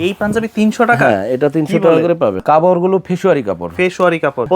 এই পাঞ্জাবি তিনশো টাকা? হ্যাঁ এটা তিনশো কি টাকা করে পাবে। ফেসুয়ারি কাপড়। ফেসওয়ারি কাপড়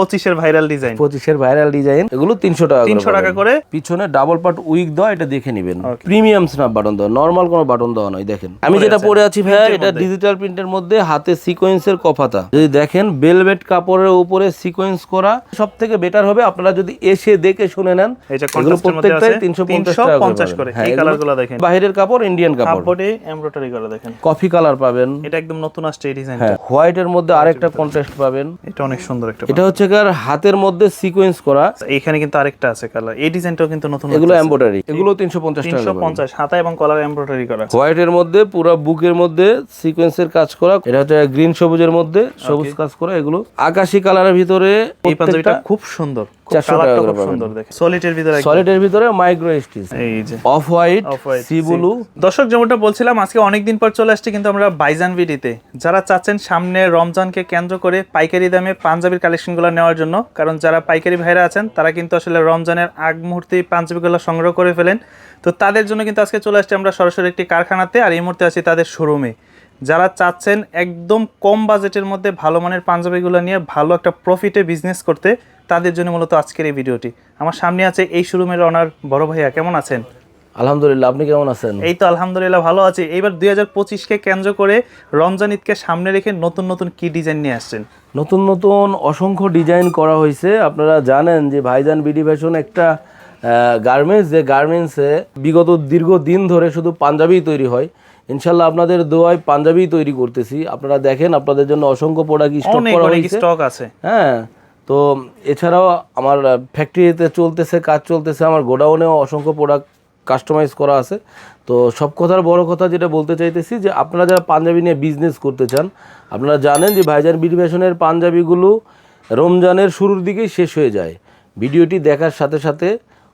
ভাইরাল ডিজাইন ভাইরাল ডিজাইন এগুলো তিনশো টাকা করে 300 টাকা করে? পিছনে ডাবল পার্ট উইক এটা দেখে নেবেন। প্রিমিয়াম স্ন্যাপ বাটন নর্মাল কোনো বাটন নয় দেখেন। আমি যেটা পরে আছি ভাইয়া এটা। ডিজিটাল প্রিন্টের মধ্যে হাতে সিকোয়েন্সের কফাতা যদি দেখেন বেলভেট কাপড়ের উপরে সিকোয়েন্স করা সব থেকে বেটার হবে আপনারা যদি এসে দেখে শুনে নেন। এগুলো প্রত্যেকটাই আছে, তিনশো পঞ্চাশ টাকা 350 করে। হ্যাঁ এই কালারগুলো দেখেন। বাইরের কাপড় ইন্ডিয়ান কাপড়। কাপড়ে এমব্রয়ডারি করা দেখেন। কফি কালার পাবেন। এটা একদম নতুন আসছে এই ডিজাইনটা হ্যাঁ হোয়াইটের মধ্যে আরেকটা কন্ট্রাস্ট পাবেন। এটা অনেক সুন্দর একটা এটা হচ্ছে কার হাতের মধ্যে সিকোয়েন্স করা। এইখানে কিন্তু আরেকটা আছে কালার এই ডিজাইনটাও কিন্তু নতুন এগুলো এমব্রয়ডারি এগুলো তিনশো পঞ্চাশ টাকা তিনশো পঞ্চাশ হাতা এবং কলার এমব্রয়ডারি করা হোয়াইটের মধ্যে পুরো বুকের মধ্যে সিকোয়েন্সের কাজ করা। এটা হচ্ছে গ্রিন সবুজের মধ্যে সবুজ কাজ করা এগুলো। আকাশি কালারের ভিতরে এই পাঞ্জাবিটা খুব সুন্দর। 400 টাকা করে সুন্দর দেখে। সলিডের ভিতরে সলিডের ভিতরে মাইক্রো স্টিচ এই যে। অফ হোয়াইট সি ব্লু দর্শক যেমনটা বলছিলাম আজকে অনেক দিন পর চলে আসছে কিন্তু আমরা বাইজান ভিডিতে যারা চাচ্ছেন সামনে রমজানকে কেন্দ্র করে পাইকারি দামে পাঞ্জাবির কালেকশনগুলো নেওয়ার জন্য কারণ যারা পাইকারি ভাইরা আছেন তারা কিন্তু আসলে রমজানের আগ মুহূর্তেই পাঞ্জাবিগুলো সংগ্রহ করে ফেলেন। তো তাদের জন্য কিন্তু আজকে চলে আসছে আমরা সরাসরি একটি কারখানাতে আর এই মুহূর্তে আছি তাদের শোরুমে যারা চাচ্ছেন একদম কম বাজেটের মধ্যে ভালো মানের পাঞ্জাবিগুলো নিয়ে ভালো একটা প্রফিটে বিজনেস করতে তাদের জন্য মূলত আজকের এই ভিডিওটি। আমার সামনে আছে এই শোরুমের অনার বড় ভাইয়া কেমন আছেন? আলহামদুলিল্লাহ আপনি কেমন আছেন? এই তো আলহামদুলিল্লাহ ভালো আছি। এইবার দুই হাজার পঁচিশকে কেন্দ্র করে রমজান ঈদকে সামনে রেখে নতুন নতুন কি ডিজাইন নিয়ে আসছেন? নতুন নতুন অসংখ্য ডিজাইন করা হয়েছে। আপনারা জানেন যে ভাইজান বিডি ফ্যাশন একটা গার্মেন্টস যে গার্মেন্টসে বিগত দীর্ঘ দিন ধরে শুধু পাঞ্জাবি তৈরি হয়। ইনশাল্লাহ আপনাদের দোয়ায় পাঞ্জাবি তৈরি করতেছি। আপনারা দেখেন আপনাদের জন্য অসংখ্য প্রোডাক্ট স্টক করা হয়েছে। স্টক আছে। হ্যাঁ তো এছাড়াও আমার ফ্যাক্টরিতে চলতেছে, কাজ চলতেছে, আমার গোডাউনেও অসংখ্য প্রোডাক্ট কাস্টমাইজ করা আছে। তো সব কথার বড় কথা যেটা বলতে চাইতেছি যে, আপনারা যারা পাঞ্জাবি নিয়ে বিজনেস করতে চান, আপনারা জানেন যে, ভাইজান বিডি ফ্যাশনের পাঞ্জাবিগুলো রমজানের শুরুর দিকেই শেষ হয়ে যায়। ভিডিওটি দেখার সাথে সাথে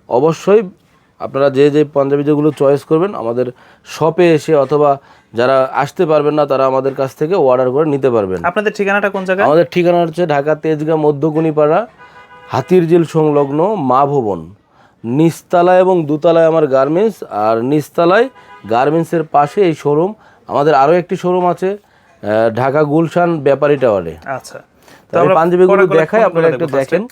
অবশ্যই আপনারা যে যে পাঞ্জাবি যেগুলো চয়েস করবেন আমাদের শপে এসে অথবা যারা আসতে পারবেন না তারা আমাদের কাছ থেকে অর্ডার করে নিতে পারবেন। আপনাদের ঠিকানাটা কোন জায়গায়? আমাদের ঠিকানা হচ্ছে ঢাকা তেজগাঁ মধ্যকুনিপাড়া হাতিরঝিল সংলগ্ন মা ভবন। নিচতলায় এবং দুতলায় আমার গার্মেন্টস আর নিচতলায় গার্মেন্টসের পাশে এই শোরুম আমাদের আরও একটি শোরুম আছে ঢাকা গুলশান ব্যাপারী টাওয়ারে আচ্ছা। তো পাঞ্জাবিগুলো দেখাই আপনারা একটু? দেখেন।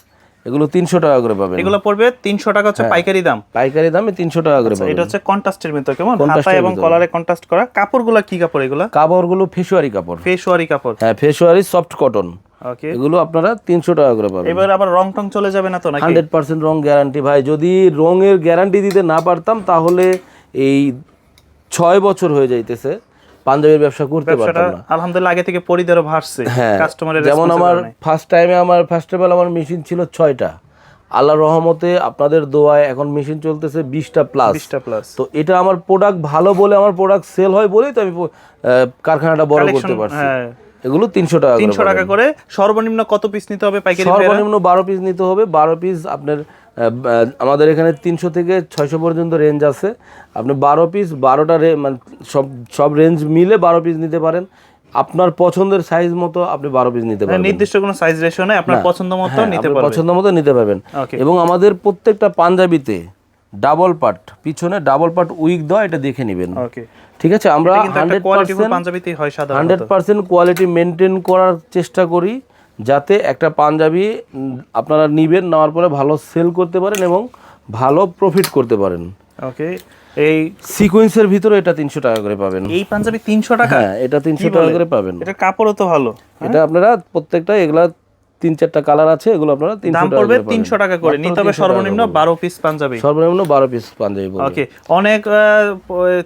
এগুলো তিনশো টাকা করে পাবেন। এগুলো পড়বে তিনশো টাকা হচ্ছে হ্যাঁ। পাইকারি দাম। পাইকারি দামে তিনশো টাকা করে পাবেন। এটা হচ্ছে কন্ট্রাস্টের ভিতর কেমন? হাতা এবং কলারে কন্ট্রাস্ট করা। কাপড়গুলো কি কাপড় এগুলো? কাপড়গুলো ফেসুয়ারি কাপড়। ফেসওয়ারি কাপড়। হ্যাঁ ফেসুয়ারি সফট কটন। ওকে। এগুলো আপনারা তিনশো টাকা করে পাবেন। এবার আবার রং টং চলে যাবে না তো নাকি? হান্ড্রেড পার্সেন্ট রং গ্যারান্টি। ভাই যদি রঙের গ্যারান্টি দিতে না পারতাম তাহলে এই ছয় বছর হয়ে যাইতেছে। পাঞ্জাবির ব্যবসা করতে পারতাম না। আলহামদুলিল্লাহ আগে থেকে পরিদেরও ভাসছে হ্যাঁ কাস্টমারের যেমন আমার ফার্স্ট টাইমে আমার ফার্স্ট অফ অল আমার মেশিন ছিল ছয়টা। আল্লাহ রহমতে আপনাদের দোয়ায় এখন মেশিন চলতেছে বিশটা প্লাস বিশটা প্লাস তো এটা আমার প্রোডাক্ট ভালো বলে আমার প্রোডাক্ট সেল হয় বলেই তো আমি কারখানাটা বড় করতে পারছি। হ্যাঁ। এগুলো তিনশো টাকা তিনশো টাকা করে। সর্বনিম্ন কত পিস নিতে হবে পাইকারি সর্বনিম্ন বারো পিস নিতে হবে। বারো পিস আপনার আমাদের এখানে তিনশো থেকে ছয়শো পর্যন্ত রেঞ্জ আছে। আপনি বারো পিস বারোটা মানে সব সব রেঞ্জ মিলে বারো পিস নিতে পারেন। আপনার পছন্দের সাইজ মতো আপনি বারো পিস নিতে পারবেন। নির্দিষ্ট কোনো সাইজ রেশিও নেই আপনার পছন্দ মতো হ্যাঁ, নিতে পারবেন পছন্দ মতো নিতে পারবেন। এবং আমাদের প্রত্যেকটা পাঞ্জাবিতে ডাবল পার্ট পিছনে ডাবল পার্ট উইক দেওয়া এটা দেখে নেবেন। ওকে ঠিক আছে? আমরা হান্ড্রেড পার্সেন্ট পাঞ্জাবিতেই হয় সাধারণত। হান্ড্রেড পার্সেন্ট কোয়ালিটি মেনটেন করার চেষ্টা করি যাতে একটা পাঞ্জাবি আপনারা নিবেন নেওয়ার পরে ভালো সেল করতে পারেন এবং ভালো প্রফিট করতে পারেন। ওকে এই সিকোয়েন্সের ভিতরে এটা তিনশো টাকা করে পাবেন। এই পাঞ্জাবি তিনশো টাকা? হ্যাঁ এটা তিনশো টাকা করে পাবেন। এটা কাপড়ও তো ভালো। এটা আপনারা প্রত্যেকটা এগুলা তিন চারটা কালার আছে এগুলো আপনারা তিনশো দাম টাকা পড়বে করে পাবেন। তিনশো টাকা করে। নিতে হবে সর্বনিম্ন বারো পিস পাঞ্জাবি। সর্বনিম্ন বারো পিস পাঞ্জাবি ওকে অনেক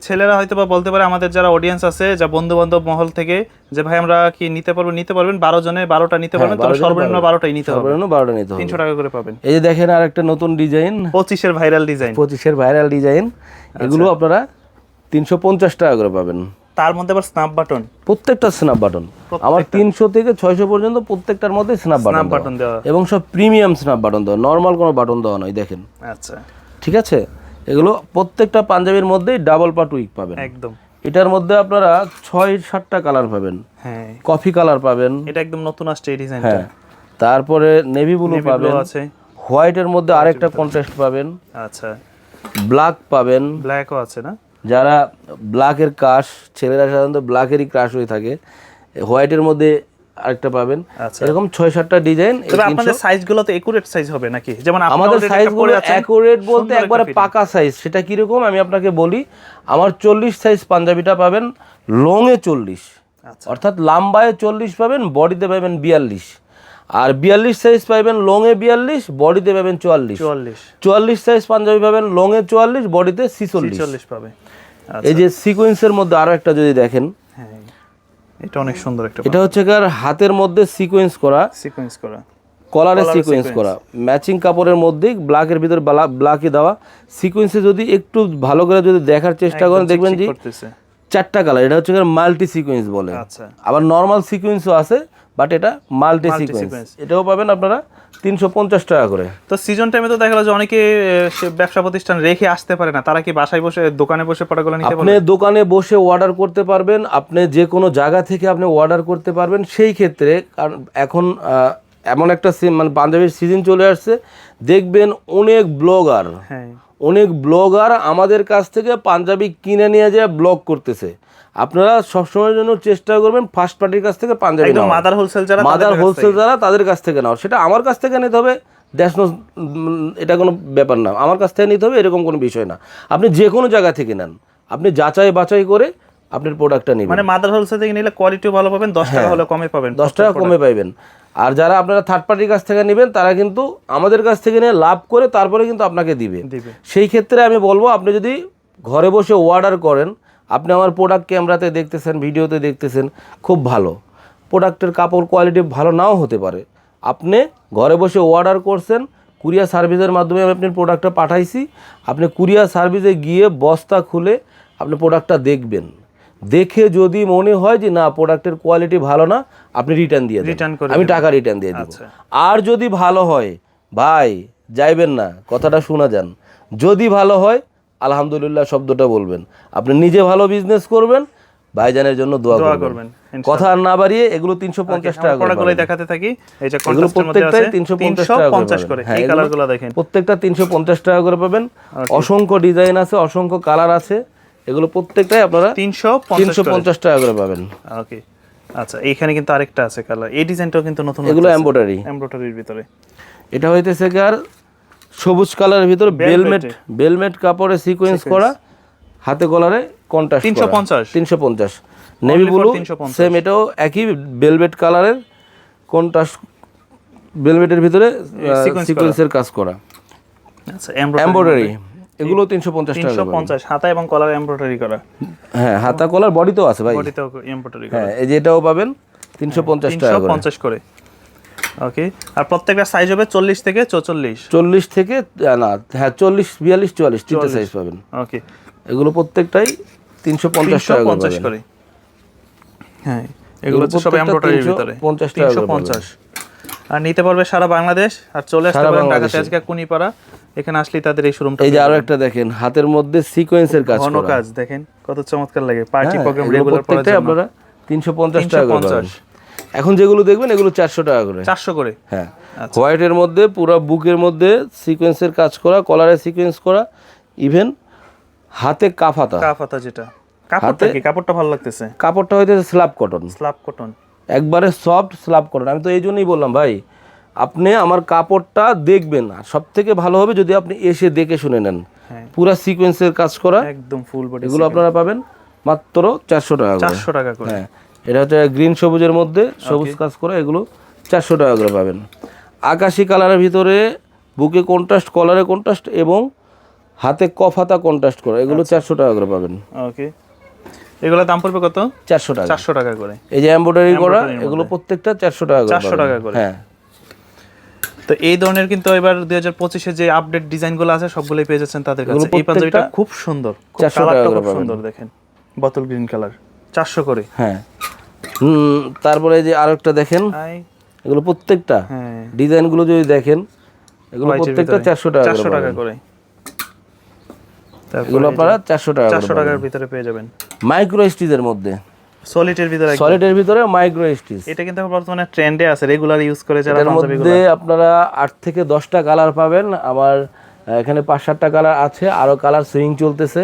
ছেলেরা হয়তো বা বলতে পারে আমাদের যারা অডিয়েন্স আছে যা বন্ধু বান্ধব মহল থেকে যে ভাই আমরা কি নিতে পারব নিতে পারবেন? বারো জনে বারোটা নিতে পারবেন তবে হ্যাঁ, বারো জনে সর্বনিম্ন বারোটাই নিতে হবে। সর্বনিম্ন বারোটা নিতে হবে। তিনশো টাকা করে পাবেন। এই যে দেখেন আর একটা নতুন ডিজাইন পঁচিশের ভাইরাল ডিজাইন পঁচিশের ভাইরাল ডিজাইন এগুলো আপনারা তিনশো পঞ্চাশ টাকা করে পাবেন। তার মধ্যে আবার স্ন্যাপ বাটন প্রত্যেকটা স্ন্যাপ বাটন আমার তিনশো থেকে ছয়শো পর্যন্ত প্রত্যেকটার মধ্যে স্ন্যাপ বাটন বাটন দেওয়া। এবং সব প্রিমিয়াম স্ন্যাপ বাটন দেওয়া। নর্মাল কোনো বাটন দেওয়া নয় দেখেন। আচ্ছা। ঠিক আছে? এগুলো প্রত্যেকটা পাঞ্জাবির মধ্যেই ডাবল পার্ট উইক পাবেন। একদম। এটার মধ্যে আপনারা ছয় সাতটা কালার পাবেন। হ্যাঁ। কফি কালার পাবেন। এটা একদম নতুন আসছে এই ডিজাইনটা হ্যাঁ। তারপরে নেভি ব্লু পাবেন। আছে। হোয়াইটের মধ্যে আরেকটা কন্ট্রাস্ট পাবেন। আচ্ছা। ব্ল্যাক পাবেন। ব্ল্যাকও আছে না? যারা ব্ল্যাকের কাশ ছেলেরা সাধারণত ব্ল্যাকেরই ক্রাশ হয়ে থাকে হোয়াইটের মধ্যে আরেকটা পাবেন। আচ্ছা। এরকম ছয় সাতটা ডিজাইন আপনাদের সাইজগুলো তো একুরেট সাইজ হবে নাকি? যেমন আমাদের সাইজগুলো অ্যাকুরেট বলতে একবারে পাকা সাইজ সেটা কীরকম আমি আপনাকে বলি। আমার চল্লিশ সাইজ পাঞ্জাবিটা পাবেন লংয়ে চল্লিশ। আচ্ছা। অর্থাৎ লাম্বায় চল্লিশ পাবেন বডিতে পাবেন বিয়াল্লিশ। আর বিয়াল্লিশ সাইজ পাবেন লংয়ে বিয়াল্লিশ বডিতে পাবেন চুয়াল্লিশ। চুয়াল্লিশ। চুয়াল্লিশ সাইজ পাঞ্জাবি পাবেন লংয়ে চুয়াল্লিশ বডিতে ছিচল্লিশ। চল্লিশ পাবে। আচ্ছা, এই যে সিকোয়েন্সের মধ্যে আরও একটা যদি দেখেন হ্যাঁ এটা অনেক সুন্দর একটা এটা হচ্ছে কার হাতের মধ্যে সিকোয়েন্স করা সিকোয়েন্স করা। কলারে সিকোয়েন্স করা ম্যাচিং কাপড়ের মধ্যে ব্ল্যাকের ভিতর ব্ল্যাকে দেওয়া। সিকোয়েন্সে যদি একটু ভালো করে যদি দেখার চেষ্টা করেন দেখবেন যে চারটা কালার এটা হচ্ছে মাল্টি সিকোয়েন্স বলে। আচ্ছা। আবার নর্মাল সিকোয়েন্সও আছে বাট এটা মাল্টি সিকোয়েন্স এটাও পাবেন আপনারা তিনশো পঞ্চাশ টাকা করে। তো সিজন টাইমে তো দেখা গেলো যে অনেকে ব্যবসা প্রতিষ্ঠান রেখে আসতে পারে না। তারা কি বাসায় বসে দোকানে বসে পাটাগুলো নিতে আপনি দোকানে বসে অর্ডার করতে পারবেন আপনি যে কোনো জায়গা থেকে আপনি অর্ডার করতে পারবেন সেই ক্ষেত্রে কারণ এখন এমন একটা মানে পাঞ্জাবির সিজন চলে আসছে দেখবেন অনেক ব্লগার হ্যাঁ। অনেক ব্লগার আমাদের কাছ থেকে পাঞ্জাবি কিনে নিয়ে যায় ব্লগ করতেছে। আপনারা সবসময়ের জন্য চেষ্টা করবেন ফার্স্ট পার্টির কাছ থেকে পাঞ্জাবি মাদার হোলসেল যারা মাদার হোলসেল। যারা তাদের কাছ থেকে নাও। সেটা আমার কাছ থেকে নিতে হবে দ্যাটস নো এটা কোনো ব্যাপার না। আমার কাছ থেকে নিতে হবে এরকম কোনো বিষয় না। আপনি যে কোনো জায়গা থেকে নেন। আপনি যাচাই বাছাই করে আপনার প্রোডাক্টটা নেবেন। মানে মাদার হোলসেল থেকে নিলে কোয়ালিটিও ভালো পাবেন দশ টাকা হলে কমে পাবেন হ্যাঁ। দশ টাকা কমে পাবেন আর যারা আপনারা থার্ড পার্টির কাছ থেকে নেবেন তারা কিন্তু আমাদের কাছ থেকে নিয়ে লাভ করে তারপরে কিন্তু আপনাকে দিবে। দিবে। সেই ক্ষেত্রে আমি বলব আপনি যদি ঘরে বসে অর্ডার করেন আপনি আমার প্রোডাক্ট ক্যামেরাতে দেখতেছেন ভিডিওতে দেখতেছেন খুব ভালো। প্রোডাক্টের কাপড় কোয়ালিটি ভালো নাও হতে পারে। আপনি ঘরে বসে অর্ডার করছেন কুরিয়ার সার্ভিসের মাধ্যমে আমি আপনার প্রোডাক্টটা পাঠাইছি আপনি কুরিয়ার সার্ভিসে গিয়ে বস্তা খুলে আপনি প্রোডাক্টটা দেখবেন। দেখে যদি মনে হয় যে না প্রোডাক্টের কোয়ালিটি ভালো না আপনি রিটার্ন দিয়ে দেন Return করে আমি টাকা রিটার্ন দিয়ে দিব। আচ্ছা। আর যদি ভালো হয় ভাই যাইবেন না কথাটা শোনা যান। যদি ভালো হয় আলহামদুলিল্লাহ শব্দটা বলবেন। আপনি নিজে ভালো বিজনেস করবেন ভাইজানের জন্য দোয়া করবেন। কথা আর না বাড়িয়ে এগুলো তিনশো পঞ্চাশ টাকা করে। দেখাতে থাকি। এই যে কন্ট্রাস্টের মধ্যে আছে প্রত্যেকটাই তিনশো পঞ্চাশ টাকা করে 350 করে। হ্যাঁ, এই কালারগুলো দেখেন। প্রত্যেকটা তিনশো পঞ্চাশ টাকা করে পাবেন। অসংখ্য ডিজাইন আছে অসংখ্য কালার আছে। এগুলো প্রত্যেকটাই আপনারা 350 তিনশো পঞ্চাশ টাকা করে পাবেন। ওকে। আচ্ছা এইখানে কিন্তু আরেকটা আছে কালার। এই ডিজাইনটাও কিন্তু নতুন এগুলো এম্বোটারি এমব্রয়ডারির ভিতরে। এটা হইতেছে কি আর সবুজ কালারের ভিতরে বেলমেট বেলমেট কাপড়ে সিকোয়েন্স করা হাতে কলারে কন্ট্রাস্ট 350 তিনশো পঞ্চাশ। নেভি ব্লু 350 সেম এটাও একই বেলভেট কালারের কন্ট্রাস্ট বেলভেটের ভিতরে সিকোয়েন্সের কাজ করা। আচ্ছা এমব্রয়ডারি এম্ব্রয়ডারি এগুলো তিনশো পঞ্চাশ টাকা করে। 350 হাতা এবং কলার এমব্রয়ডারি করা। হ্যাঁ হাতা কলার বডিতেও আছে ভাই। বডিতেও এমব্রয়ডারি করা। হ্যাঁ এই যে এটাও পাবেন তিনশো পঞ্চাশ টাকা 350 করে। ওকে আর প্রত্যেকটা সাইজ হবে 40 থেকে 44 চল্লিশ থেকে না হ্যাঁ চল্লিশ বিয়াল্লিশ চুয়াল্লিশ তিনটে সাইজ পাবেন। ওকে। এগুলো প্রত্যেকটাই তিনশো পঞ্চাশ টাকা করে 350 করে। হ্যাঁ এগুলো হচ্ছে সব এমব্রয়ডারির ভিতরে। পঞ্চাশ টাকা 350 আর নিতে পারবে সারা বাংলাদেশ। আর চলে আসতে পারেন ঢাকা। তেজগা কুনিপাড়া। এখানে আসলে তাদের এই শোরুমটা এই যে আরও একটা দেখেন হাতের মধ্যে সিকোয়েন্সের কাজ ঘন করা। কাজ দেখেন কত চমৎকার লাগে। পার্টি প্রোগ্রাম রেগুলার পড়ার জন্য। আপনারা তিনশো পঞ্চাশ টাকা করে 350 এখন যেগুলো দেখবেন এগুলো চারশো টাকা করে। 400 করে? হ্যাঁ। আচ্ছা। হোয়াইটের মধ্যে পুরো বুকের মধ্যে সিকোয়েন্সের কাজ করা কলারে সিকোয়েন্স করা ইভেন হাতে কাফাতা। কাফাতা যেটা। কাপড়টা কি? কাপড়টা ভালো লাগতেছে? কাপড়টা হইতেছে স্ল্যাব কটন স্ল্যাব কটন একবারে সফট স্ল্যাব করেন। আমি তো এই জন্যই বললাম ভাই আপনি আমার কাপড়টা দেখবেন আর সব থেকে ভালো হবে যদি আপনি এসে দেখে শুনে নেন। পুরো সিকোয়েন্সের কাজ করা। একদম ফুল বডি এগুলো আপনারা পাবেন মাত্র চারশো টাকা করে। 400 টাকা করে। হ্যাঁ এটা হচ্ছে গ্রিন সবুজের মধ্যে সবুজ কাজ করা এগুলো চারশো টাকা করে পাবেন। আকাশি কালারের ভিতরে বুকে কন্ট্রাস্ট কলারে কন্ট্রাস্ট এবং হাতে কফাতা কন্ট্রাস্ট করা এগুলো আচ্ছা। চারশো টাকা করে পাবেন। ওকে এগুলো দাম পড়বে কত? চারশো টাকা। 400 টাকা করে। এই যে এমব্রয়ডারি করা এগুলো প্রত্যেকটা চারশো টাকা করে 400 টাকা করে। হ্যাঁ। তো এই ধরনের কিন্তু এবার দুই হাজার পঁচিশে যে আপডেট ডিজাইনগুলো আছে সবগুলোই পেয়ে যাচ্ছেন তাদের কাছে। এই পাঞ্জাবিটা খুব সুন্দর। খুব 400 টাকা কালারটা খুব সুন্দর দেখেন। বোতল গ্রিন কালার চারশো করে। হ্যাঁ। হুম, তারপরে এই যে আরেকটা দেখেন। এগুলো প্রত্যেকটা হ্যাঁ। ডিজাইনগুলো যদি দেখেন এগুলো প্রত্যেকটা। চারশো টাকা 400 টাকা করে। এগুলো আপনারা চারশো টাকা চারশো টাকার ভিতরে পেয়ে যাবেন। মাইক্রো স্টিচের মধ্যে। ভিতরে। সলিডের ভিতরে মাইক্রো স্টিচ এটা কিন্তু বর্তমানে ট্রেন্ডে আছে। রেগুলার ইউজ করে যারা এর মধ্যে আপনারা আট থেকে দশটা কালার পাবেন। আমার এখানে পাঁচ সাতটা কালার আছে। আরও কালার সুইং চলতেছে।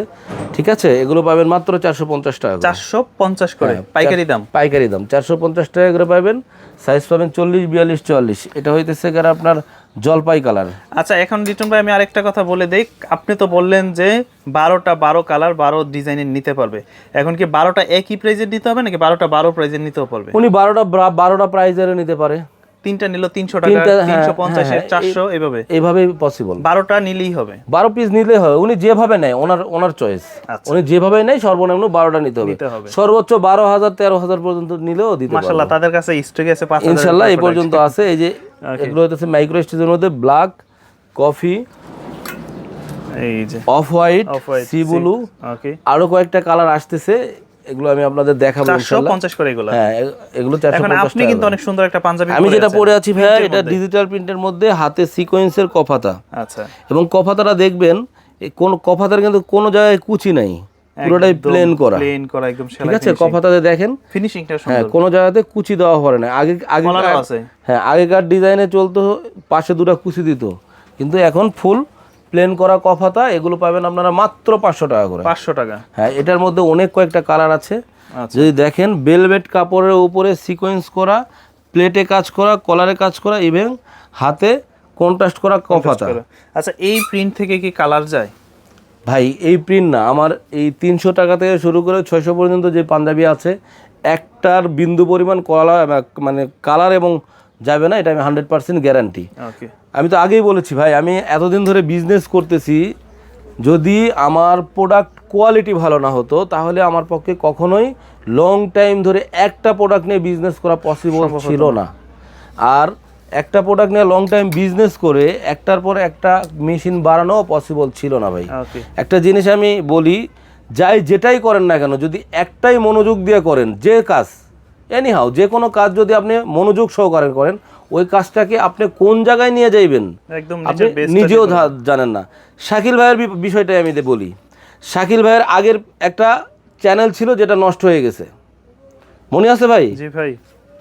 ঠিক আছে? এগুলো পাবেন মাত্র চারশো পঞ্চাশ টাকা চারশো পঞ্চাশ করে। হ্যাঁ, পাইকারি দাম। পাইকারি দাম। চারশো পঞ্চাশ টাকা করে পাবেন। সাইজ পাবেন চল্লিশ বিয়াল্লিশ চুয়াল্লিশ। এটা হইতেছে গেলে আপনার জলপাই কালার। আচ্ছা এখন রিটন ভাই আমি আরেকটা কথা বলে দেই। আপনি তো বললেন যে বারোটা বারো কালার বারো ডিজাইনের নিতে পারবে। এখন কি বারোটা একই প্রাইজের নিতে হবে নাকি বারোটা বারো প্রাইজের নিতেও পারবে? উনি বারোটা ব্রা- বারোটা প্রাইজের নিতে পারে। তিনটা নিল তিনশো টাকা হ্যাঁ, তিনশো পঞ্চাশের হ্যাঁ, চারশো এভাবে। এইভাবেই পসিবল বারোটা নিলেই হবে। বারো পিস নিলে হয় উনি যেভাবে নেয় ওনার ওনার চয়েস আচ্ছা। উনি যেভাবে নেয় সর্বনিম্ন বারোটা নিতে হবে। সর্বোচ্চ বারো হাজার তেরো হাজার পর্যন্ত নিলেও দিতে পারবে। মাসাল্লাহ তাদের কাছে স্টক আছে ইনশাল্লাহ এই পর্যন্ত আছে এই যে এগুলো হইতেছে মাইক্রো স্টেজের মধ্যে ব্ল্যাক কফি এই যে। Off white sea blue okay আরও কয়েকটা কালার আসতেছে এগুলো আমি আপনাদের দেখাবো ইনশাল্লাহ। পঞ্চাশ করে এগুলো। হ্যাঁ এগুলো চারশো এখন আপনি কিন্তু অনেক সুন্দর একটা পাঞ্জাবি আমি যেটা। পরে আছি ভাইয়া এটা ডিজিটাল প্রিন্টের মধ্যে হাতে সিকোয়েন্সের কফাতা আচ্ছা। এবং কফাতাটা দেখবেন এই কোন কফাতার কিন্তু কোনো জায়গায় কুচি নাই। পুরোটাই প্লেন করা। প্লেন করা একদম ঠিক আছে? কফাতাতে দেখেন ফিনিশিংটা হ্যাঁ সুন্দর। কোনো জায়গাতে কুচি দেওয়া পড়ে না। আগে আগে আছে। হ্যাঁ আগেকার ডিজাইনে চলতো পাশে দুটো কুচি দিত। কিন্তু এখন ফুল প্লেন করা কফাতা এগুলো পাবেন আপনারা মাত্র পাঁচশো টাকা করে। পাঁচশো টাকা। হ্যাঁ এটার মধ্যে অনেক কয়েকটা কালার আছে। আচ্ছা। যদি দেখেন বেলভেট কাপড়ের উপরে সিকোয়েন্স করা প্লেটে কাজ করা কলারে কাজ করা এবং হাতে কন্ট্রাস্ট করা কফাতা। আচ্ছা এই প্রিন্ট থেকে কি কালার যায়? ভাই এই প্রিন্ট না আমার এই তিনশো টাকা থেকে শুরু করে ছয়শো পর্যন্ত যে পাঞ্জাবি আছে একটার বিন্দু পরিমাণ কলা মানে কালার এবং যাবে না এটা আমি হান্ড্রেড পার্সেন্ট গ্যারান্টি ওকে আমি তো আগেই বলেছি ভাই আমি এতদিন ধরে বিজনেস করতেছি যদি আমার প্রোডাক্ট কোয়ালিটি ভালো না হতো তাহলে আমার পক্ষে কখনোই লং টাইম ধরে একটা প্রোডাক্ট নিয়ে বিজনেস করা পসিবল ছিল না। আর একটা প্রোডাক্ট নিয়ে লং টাইম বিজনেস করে একটার পর একটা মেশিন বাড়ানো পসিবল ছিল না ভাই। একটা জিনিস আমি বলি যাই যেটাই করেন না কেন যদি একটাই মনোযোগ দিয়ে করেন যে কাজ এনিহাও যে কোনো কাজ যদি আপনি মনোযোগ সহকারে করেন ওই কাজটাকে আপনি কোন জায়গায় নিয়ে যাইবেন? একদম আপনি নিজেও জানেন না। শাকিল ভাইয়ের বিষয়টাই আমি বলি। শাকিল ভাইয়ের আগের একটা চ্যানেল ছিল যেটা নষ্ট হয়ে গেছে। মনে আছে ভাই? জি ভাই।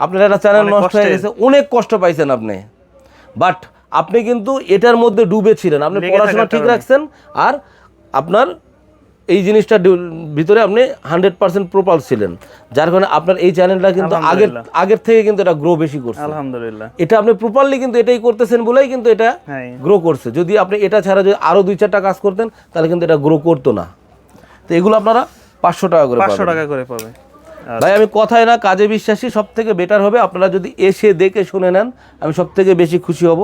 আপনার একটা চ্যানেল নষ্ট হয়ে গেছে অনেক কষ্ট পাইছেন আপনি। বাট আপনি কিন্তু এটার মধ্যে ডুবে ছিলেন আপনি পড়াশোনা ঠিক রাখছেন আর আপনার এই জিনিসটা ডু- ভিতরে আপনি হান্ড্রেড পার্সেন্ট প্রপাল ছিলেন। যার কারণে আপনার এই চ্যানেলটা কিন্তু আগের আগের থেকে কিন্তু এটা গ্রো বেশি করছে। আলহামদুলিল্লাহ। এটা আপনি প্রপারলি কিন্তু এটাই করতেছেন বলেই কিন্তু এটা হ্যাঁ। গ্রো করছে। যদি আপনি এটা ছাড়া যদি আরও দুই চারটা কাজ করতেন তাহলে কিন্তু এটা গ্রো করতো না। তো এগুলো আপনারা পাঁচশো টাকা করে পাঁচশো টাকা করে পাবে। ভাই আমি কথায় না কাজে বিশ্বাসী সব থেকে বেটার হবে আপনারা যদি এসে দেখে শুনে নেন আমি সব থেকে বেশি খুশি হব।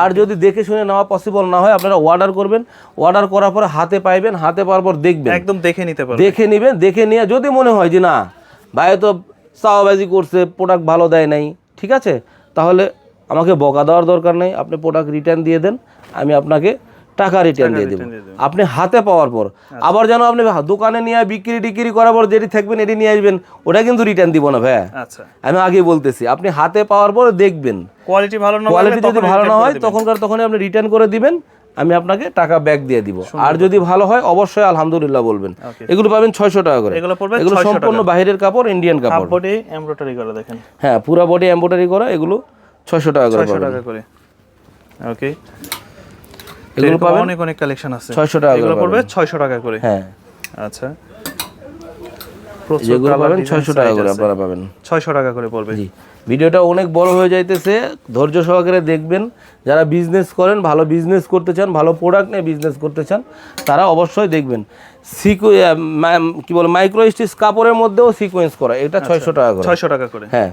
আর যদি দেখে শুনে নেওয়া পসিবল না হয় আপনারা অর্ডার করবেন। অর্ডার করার পরে হাতে পাইবেন হাতে পাওয়ার পর দেখবেন। একদম দেখে নিতে পারবে দেখে নেবেন দেখে নিয়ে যদি মনে হয় যে না ভাই তো চাওয়াবাজি করছে প্রোডাক্ট ভালো দেয় নাই ঠিক আছে? তাহলে আমাকে বকা দেওয়ার দরকার নেই আপনি প্রোডাক্ট রিটার্ন দিয়ে দেন আমি আপনাকে টাকা রিটার্ন দিয়ে দেবো। আপনি হাতে পাওয়ার পর। আবার যেন আপনি দোকানে নিয়ে বিক্রি টিক্রি করার পর যেটি থাকবেন এটি নিয়ে আসবেন ওটা কিন্তু রিটার্ন দিব না ভাইয়া আচ্ছা। আমি আগে বলতেছি আপনি হাতে পাওয়ার পর দেখবেন। কোয়ালিটি ভালো না কোয়ালিটি যদি ভালো না হয়। তখনকার তখনই আপনি রিটার্ন করে দিবেন আমি আপনাকে টাকা ব্যাক দিয়ে দিব। আর যদি ভালো হয় অবশ্যই আলহামদুলিল্লাহ বলবেন। এগুলো পাবেন ছয়শো টাকা করে। এগুলো পড়বে এগুলো 600 সম্পূর্ণ বাইরের কাপড় ইন্ডিয়ান কাপড়। বডি এমব্রয়ডারি করা দেখেন। হ্যাঁ পুরো বডি এমব্রয়ডারি করা এগুলো ছয়শো টাকা করে টাকা করে। ওকে এগুলো পাবেন? অনেক অনেক কালেকশন আছে। 600 টাকা এগুলো পড়বে পাবেন। ছয়শো টাকা করে। হ্যাঁ। আচ্ছা। যেগুলো পাবেন design, ছয়শো টাকা করে আপনারা পাবেন। ছয়শো টাকা করে পড়বে। জি। ভিডিওটা অনেক বড় হয়ে যাইতেছে। ধৈর্য সহকারে দেখবেন। যারা বিজনেস করেন ভালো বিজনেস করতে চান ভালো প্রোডাক্ট নিয়ে বিজনেস করতে চান তারা অবশ্যই দেখবেন। সিকো কি বলে মাইক্রো স্টিচ কাপড়ের মধ্যেও সিকোয়েন্স করা। এটা ছয়শো টাকা করে। ছয়শো টাকা করে। হ্যাঁ।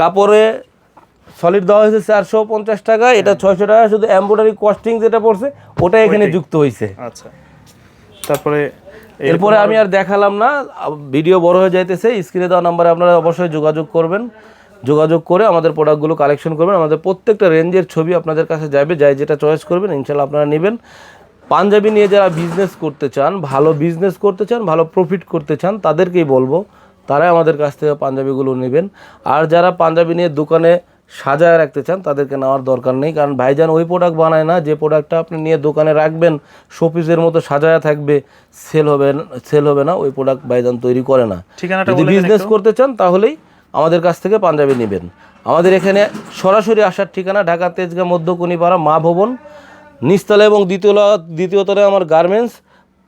কাপড়ে সলিড দেওয়া হয়েছে চারশো পঞ্চাশ টাকা এটা ছয়শো টাকা শুধু এমব্রয়ডারি কস্টিং যেটা পড়ছে ওটা এখানে যুক্ত হয়েছে। আচ্ছা। তারপরে এরপরে আমি আর দেখালাম না ভিডিও বড় হয়ে যাইতেছে স্ক্রিনে দেওয়া নাম্বারে আপনারা অবশ্যই যোগাযোগ করবেন। যোগাযোগ করে আমাদের প্রোডাক্টগুলো কালেকশন করবেন। আমাদের প্রত্যেকটা রেঞ্জের ছবি আপনাদের কাছে যাবে যাই যেটা চয়েস করবেন ইনশাল্লাহ আপনারা নেবেন। পাঞ্জাবি নিয়ে যারা বিজনেস করতে চান ভালো বিজনেস করতে চান ভালো প্রফিট করতে চান তাদেরকেই বলব তারাই আমাদের কাছ থেকে পাঞ্জাবিগুলো নেবেন। আর যারা পাঞ্জাবি নিয়ে দোকানে সাজায় রাখতে চান তাদেরকে নেওয়ার দরকার নেই। কারণ ভাইজান ওই প্রোডাক্ট বানায় না যে প্রোডাক্টটা আপনি নিয়ে দোকানে রাখবেন শোপিসের মতো সাজায়া থাকবে সেল হবে সেল হবে না ওই প্রোডাক্ট ভাইজান তৈরি করে না। যদি বিজনেস করতে চান তাহলেই আমাদের কাছ থেকে পাঞ্জাবি নেবেন। আমাদের এখানে সরাসরি আসার ঠিকানা ঢাকা তেজগাঁ মধ্যকুনিপাড়া মা ভবন নিচতলা এবং দ্বিতীয়তলা দ্বিতীয় তলায় আমার গার্মেন্টস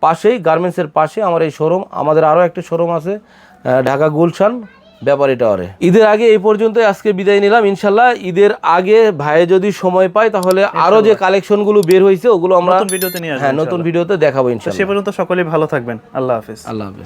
পাশেই গার্মেন্টসের পাশে আমার এই শোরুম আমাদের আরও একটা শোরুম আছে ঢাকা গুলশান। ব্যাপারী টাওয়ারে ঈদের আগে এই পর্যন্ত আজকে বিদায় নিলাম। ইনশাল্লাহ ঈদের আগে ভাইয়ে যদি সময় পায় তাহলে আরও যে কালেকশনগুলো বের হয়েছে ওগুলো আমরা নতুন ভিডিওতে নিয়ে হ্যাঁ নতুন। ভিডিওতে দেখাবো ইনশাল্লাহ সে পর্যন্ত সকলে ভালো থাকবেন। আল্লাহ হাফিজ। আল্লাহ হাফেজ।